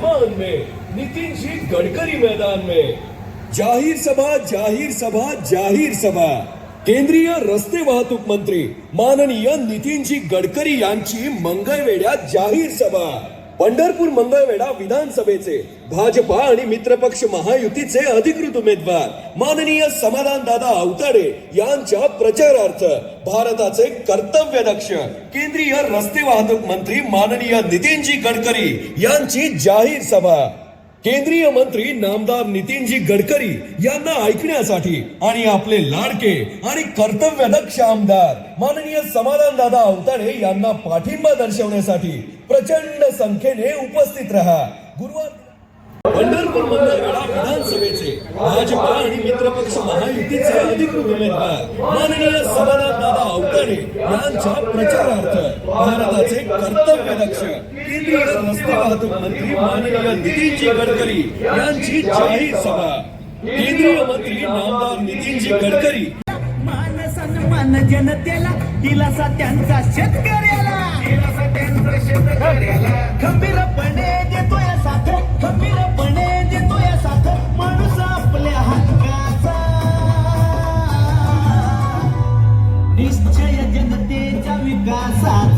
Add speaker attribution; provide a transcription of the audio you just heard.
Speaker 1: मैदान में नितिन जी गडकरी मैदान में। जाहीर सभा जाहीर सभा जाहीर सभा। केंद्रीय रस्ते वाहतूक मंत्री माननीय नितीनजी गडकरी यांची मंगळवेढ्यात जाहीर सभा। पंढरपूर मंगळवेढा विधानसभेचे भाजपा आणि मित्रपक्ष महायुतीचे अधिकृत उमेदवार. माननीय समाधान दादा अवताडे यांच्या प्रचारार्थ भारताचे कर्तव्यदक्ष केंद्रीय रस्ते वाहतूक मंत्री माननीय नितीनजी गडकरी यांची जाहीर सभा. केंद्रीय मंत्री नामदार नितीनजी गडकरी यांना ऐकण्यासाठी आणि आपले लाडके आणि कर्तव्यदक्ष आमदार माननीय समाधान दादा अवताडे यांना पाठिंबा दर्शवण्यासाठी प्रचंड संख्येने उपस्थित रहा. गुरुवार पंढरपूर भाजपा आणि मित्रपक्ष महायुतीचे अधिकृत उमेदवार. माननीय समाधान दादा अवतारे यांच्या प्रचारार्थ भारताचे कर्तव्यदक्ष केंद्रीय रस्ते वाहतूक मंत्री माननीय नितीनजी गडकरी यांची जाहीर सभा. केंद्रीय मंत्री नामदार नितीनजी गडकरी.
Speaker 2: मान सन्मान जनतेला दिलासा त्यांचा शेतकऱ्याला. दिलासा त्यांचा शेतकऱ्याला. खंबीर sad